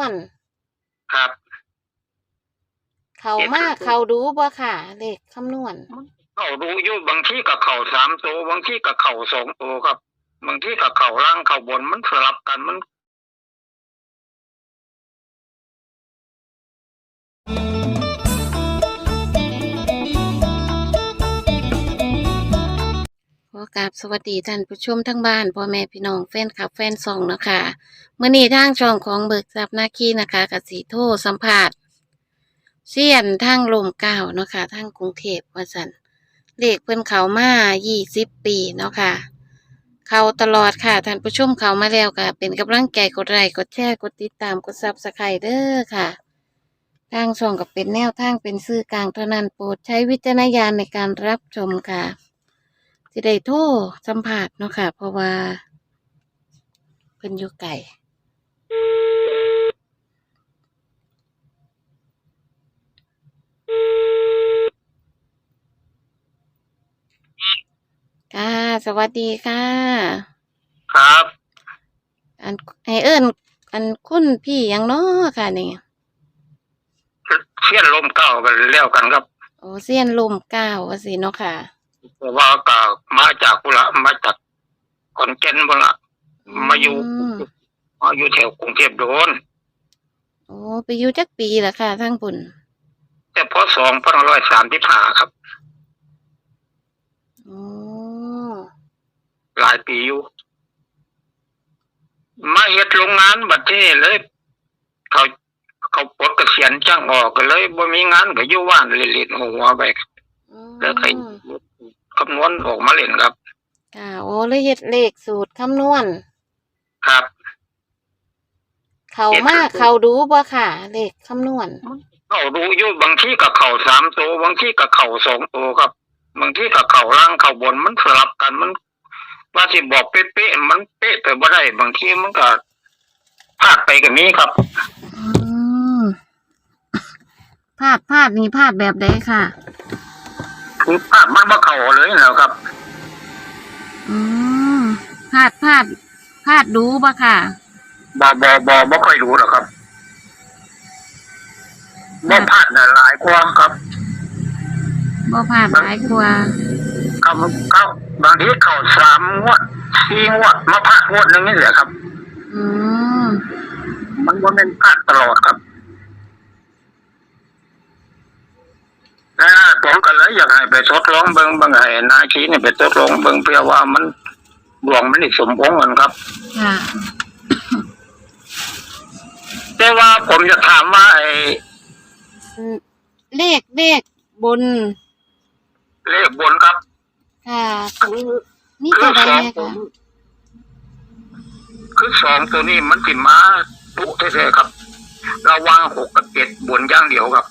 วนครับ เขามาเขาดูบ่ค่ะ เลขคำนวณเขารู้อยู่บางที่กับเข่าสามตัวบางที่กับเข่าสองตัวครับ บางที่กับเข่าล่างเข่าบนมันสลับกันมัน กราบสวัสดีท่านผู้ชมทั้งบ้านพ่อแม่พี่น้องแฟนคลับแฟนซองเนาะคะเมื่อนี้ทางช่องของเบิกทรัพย์นาคีนะคะกับสีโทสัมภาษณ์เสียนทางลมเก้าเนาะค่ะทางกรุงเทพว่าสันเลขเพิ่นเขามายี่สิบปีเนาะค่ะเขาตลอดค่ะท่านผู้ชมเขามาแล้วก็เป็นกำลังใจกดไลค์กดแชร์กดติดตามกดซับสไคร์เด้อค่ะทางช่องก็เป็นแนวทางเป็นสื่อกลางเท่านั้นโปรดใช้วิจารณญาณในการรับชมค่ะ สิได้โทรสัมผัสเนาะค่ะ เพราะว่าเพิ่นอยู่ไกลค่ะสวัสดีค่ะ ครับ อันให้เอิ้นอันคุณพี่หยังเนาะค่ะนี่เสี้ยนลมเก้ากันแล้วกันครับ โอ้เซียนลมเก้าว่าสิเนาะค่ะ เพราะว่าก็มาจากกุละมาจากขอนแก่นบุละมาอยู่มมาอยู่แถวกรุงเทพโดน โอ้ไปอยู่จักปีละค่ะทั้งปุ่นแต่พอสองพันร้อยสามสิบห้าครับ โอ้หลายปีอยู่ มาเฮ็ดโรงงานบัดที่นี่เลย เขาเขาปลดเกษียณจ้างออกก็เลยบ่มีงานก็อยู่ว่านเล่นๆหัวไป อืมแล้วใคร คำนวณออกมาเล่นครับ ค่ะโอ้เลยเฮ็ดเลขสูตรคำนวณ ครับ เขามาเขาดูบ่ค่ะ เลขคำนวณ เขารู้อยู่บางที่กับเข่าสามตัวบางที่กับเข่าสองตัวครับ บางที่กับเข่าล่างเข่าบนมันสลับกันมันว่าสิบอกเป๊ะๆมันเป๊ะไปบ่ได้บางทีมันก็พลาดไปกับนี้ครับอืมพลาดพลาดนี่พลาดแบบใดค่ะ คือพลาดมันมาเข่าเลยนะครับ อืมพลาดพลาดพลาดดูบ่ค่ะ บ่บ่บ่บ่ค่อยรู้หรอกครับบ่พลาดน่ะหลายกว่าครับบ่พลาดหลายกว่าครับเขาบางทีเข่าสามงวดสี่งวดมาพลาดงวดหนึงนี่แหละครับ อืม มันบ่แม่นพลาดตลอดครับ นะผมก็เลยอยากให้ไปทดลองเบิ่งเบิ่งให้นาคีนี่ไปทดลองเบิ่งเพื่อว่ามันดวงมันนี่สมพงษ์กันครับ ค่ะแต่ว่าผมจะถามว่าไอ้อืมเลขเลขบน เลขบนครับค่ะคือมีคืตัอวใดสองแน่ตัวค่ะคือสองตัวนี้มันสิมาปุแท้ๆครับ ระวังหกกับเจ็ดบนอย่างเดียวครับ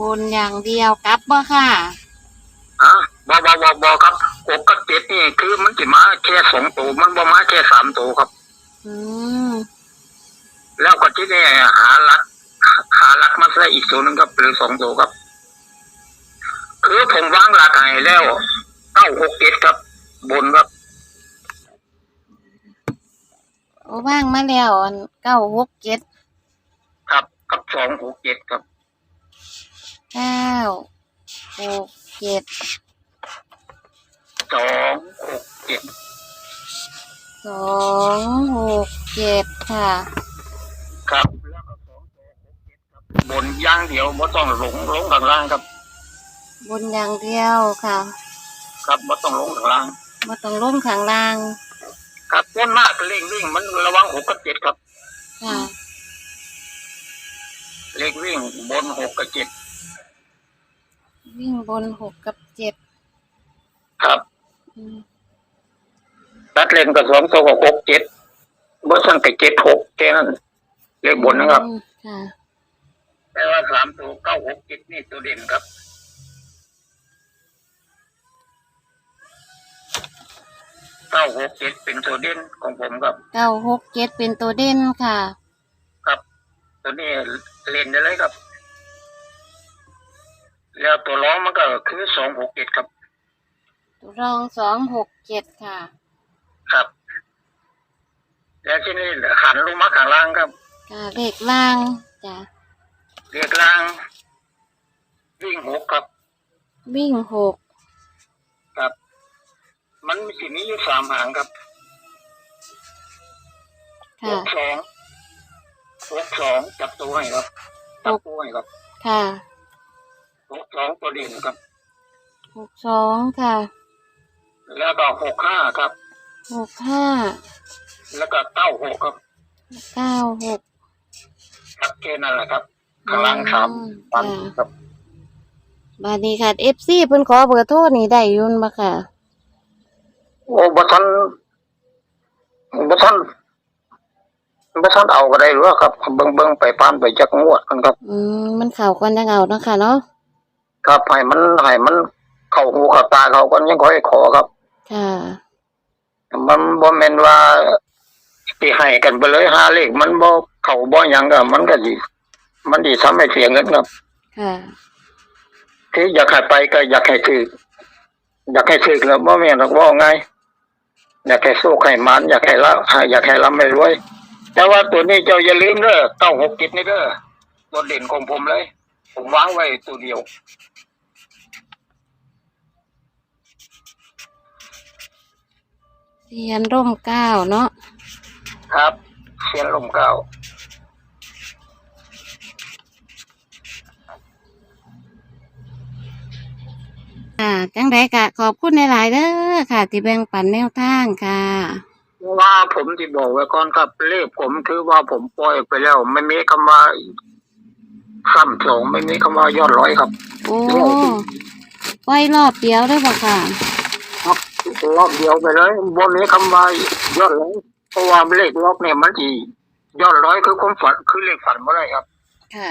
บนอย่างเดียวกลับบ่ค่ะ อะบอบอบอบอครับหกกับเจ็ดนี่คือมันสิมาแค่สองตัวมันบ่มาแค่สามตัวครับ อืมแล้วก็ที่นี่หาลักหาลักมาใส่อีกตัวหนึงครับหรือสองตัวครับ คือผมวางหลักให้แล้วเก้าหกเจ็ดครับ บนครับ โอ้ว่างมาแล้วอันเก้าหกเจ็ดครับกับสองหกเจ็ดครับ เก้าหกเจ็ดสองหกเจ็ดสองหกเจ็ดค่ะ ครับแล้วก็สองหกเจ็ดครับบนอย่างเดียวไม่ต้องลงลงข้างล่างครับ บนอย่างเดียวค่ะ ครับไม่ต้องลงข้างล่างมาต้องลงข้างล่าง ครับต้นมากเร่งเร่งมันระวังหกกับเจ็ดครับค่ะ เลขวิ่งบนหกกับเจ็ด วิ่งบนหกกับเจ็ดครับอืมตัดเลนกับสองตัวกับหกเจ็ดบนสั่งกับเจ็ดหกแค่นั้นเลขบนนะครับอืมค่ะแต่ว่าสามตัวเก้าหกเจ็ดนี่ตัวเด่นครับ เก้าหกเจ็ดเป็นตัวเด่นของผมครับ เก้าหกเจ็ดเป็นตัวเด่นค่ะ ครับ ตัวนี้เล่นได้เลยครับ แล้วตัวร้องมันก็คือสองหกเจ็ดครับ ตัวรองสองหกเจ็ดค่ะ ครับ แล้วที่นี่หันลงมาข้างล่างครับค่ะเลขล่างจ้ะเรียกลาง วิ่งหกครับ วิ่งหกครับ มันมีสิมีอยู่สามหางครับหค่ะกสองหกสองจับตัวให้ครับจับตัวให้ครับ ค่ะ หกสองตัวเด่นครับ หกสองค่ะ แล้วก็หกห้าครับ หกห้า แล้วก็เก้าหกครับเก้าหกครับแค่นั้นแหละครับข้างล่างสามอืมวันค่ะครับบาดนี้ค่ะเอฟซีเพิ่นขอเบอร์โทรนี่ได้อยุ่นบ่ค่ะโอ้บัทันบัทันบัทันเอาก็ได้หรือว่าครับเบิ่งเบิ่งไปปานไปจักงวดกันครับ อืมมันเข่ากันจังเอาเนาะค่ะเนาะ ครับให้มันให้มัน เข้าหูเข้าตาเขาก็ยังค่อยขอครับ ค่ะ มันบ่แม่นว่าสิให้กันไปเลยหาเลขมันบ่เข้าบ่หยังก็มันก็สิมันสิทำให้เสียเงินครับ ค่ะที่อยากให้ไปก็อยากให้ถืออยากให้ถือแล้วบ่แม่นหรอกว่าไงอยากให้สู้ให้มันอยากให้ละอยากให้ร่ำให้รวยแต่ว่าตัวนี้เจ้าอย่าลืมเด้อเก้าหกจิตนี่เด้อตัวเด่นของผมเลย ผมวางไว้ตัวเดียวเทียนร่มเกล้าเนาะครับเสียนลมเก้าค่ะ จังไดกะ ขอบคุณหลายๆเด้อค่ะ ที่แบ่งปันแนวทางค่ะ ว่าผมที่บอกไว้ก่อนครับเลขผมคือว่าผมปล่อยไปแล้ว ไม่มีคำว่า ซ้ำสองไม่มีคำว่ายอดร้อยครับโอ้ปล่อยรอบเดียวได้บ่ค่ะ ครับรอบเดียวไปเลยบนนี้คำว่ายอดร้อยเพราะว่าเลขรอบเนี่ยมันที่ยอดร้อยคือความฝันคือเลขฝันไม่ได้ครับ ค่ะ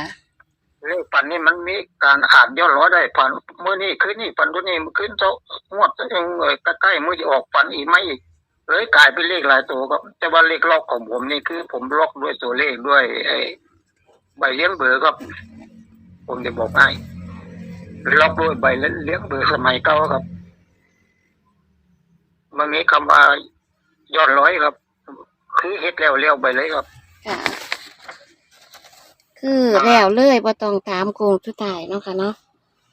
เลขฝันนี่มันมีการอ่านยอดร้อยได้ฝันเมื่อนี้คืนนี้ฝันตัวนี้คืนเจ้างวดตัวเองเอ่ยใกล้ๆมือจะออกฝันอีกไหมอีกเลยกลายเป็นเลขหลายตัวครับแต่ว่าเลขล็อกของผมนี่คือ ผมล็อกด้วยตัวเลขด้วยไอ้ ใบเลี้ยงเบอร์ครับ ผมจะบอกให้ล็อกด้วยใบเลี้ยงเบอร์สมัยเก่าครับ มันมีคำว่ายอดร้อยครับ คือเฮ็ดแล้วเลี้ยวไปเลยครับ ค่ะ คือแล้วเลยบ่ต้องถามโกงสุดท้ายเนาะค่ะเนาะ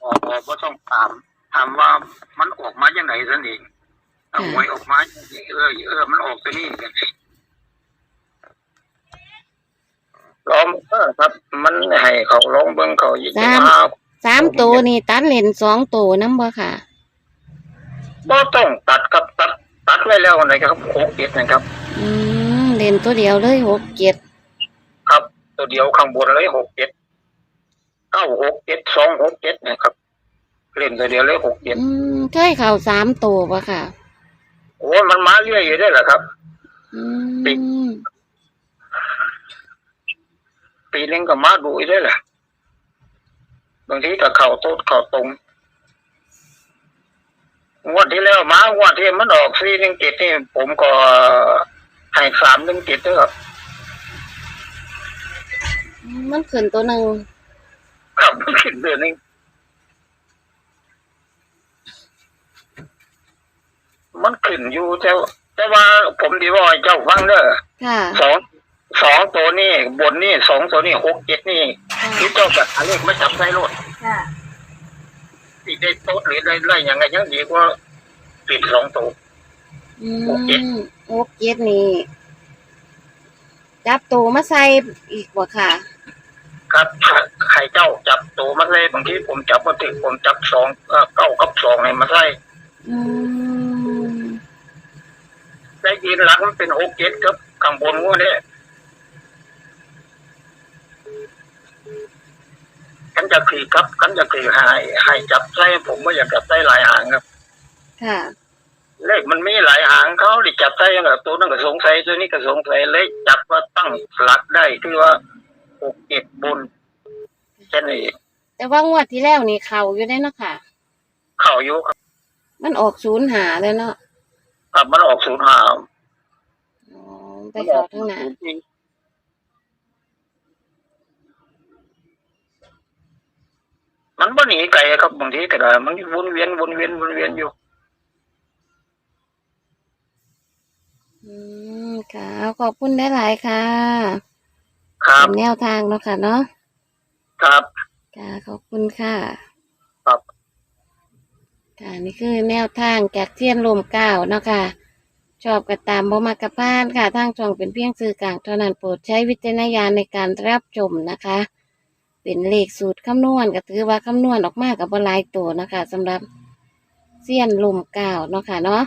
ออกก็ต้องถาม ถามว่ามันออกมาอย่างไหนซะเองถ้าหวยออกมาเออเออมันออกไปนี่ ล้อมเออครับ มันให้เขาลองเบิ่งเขายิงมาสามตัวนี่ตัดเลนสองตัวนํบ่ค่ะบ่ต้องตัดครับตัดตัดไว้แล้วนะครับหกเจ็ดนะครับ อืมเลนตัวเดียวเลยหกเจ็ดครับ ตัวเดียวข้างบนเลยหกเจ็ดเก้าหกเจ็ดสองหกเจ็ดนะครับ เล่นตัวเดียวเลยหกเจ็ดอืมเคยเข้าสามตัวบ่ค่ะโอ้ยมันมาเรื่อยอยู่ได้แหละครับอืปิดม ปีนึงก็มาดูอีกได้แหละบางทีก็เข่าโต๊ดเข่าตรงงวดที่แล้วมางวดที่มันออกสี่หนึ่งเจ็ดนี่ผมก็ให้สามหนึ่งเจ็ดด้วยครับมันขึ้นตัวหนึ่งครับไม่ขึ้นเดือนนึงมันขึ้นอยู่แต่แต่ว่าผมดีว่าให้เจ้าฟังเด้อค่ะสอง สองตัวนี่บนนี่สองตัวนี่หกเจ็ดนี่ที่เจ้าแบบหาเลขไม่จับใส่รถค่ะติดได้โต๊ะหรือได้ไรยังไงยังดีกว่าติดสองตัว อืหกเจ็ดมหกเจ็ดนี่ จับตัวมาใส่อีกบ่ค่ะ ครับใครเจ้าจับตัวมาใส่บางทีผมจับมาถึงผมจับสองเอ่อเก้ากับสองเนี่ยมาใส่อืม ได้ยินหลังมันเป็นหกเจ็ดครับข้างบนงัวเนี่ย ขันจะขี่ครับขันจะขี่หายให้จับใส่ผมไม่อยากจับใส่หลายหางครับ ค่ะ เลขมันมีหลายหางเขาดิจับใส่ยังไงตัวนั้นก็สงสัยตัวนี้ก็สงสัยเลขจับว่าตั้งหลักได้ที่ว่าหกเจ็ดบนแค่นี้แต่ว่างวดที่แล้วนี่เข่าอยู่ได้เนาะค่ะ เข้าอยู่ครับมันออกศูนย์หาเลยเนาะครับมันออกศูนย์หาอ๋อไปเข่าทั้งหน้ามัน บ่หนีไกลครับบางทีก็ได้มันวนเวียนวนเวียนวนเวียนอยู่อืมค่ะขอบคุณได้หลายๆค่ะครับเป็นแนวทางเนาะค่ะเนาะครับค่ะขอบคุณค่ะครับค่ะนี่คือแนวทางจากเทียนลมเก้าเนาะค่ะชอบกระตามบ่มากระพานค่ะทางช่องเป็นเพียงสื่อกลางเท่านั้นโปรดใช้วิจารณญาณในการรับชมนะคะ เป็นเลขสูตรคำนวณก็ถือว่าคำนวณออกมากับบหลายตัวนะคะสำหรับเสี้ยนลมเก่าเนาะค่ะเนาะ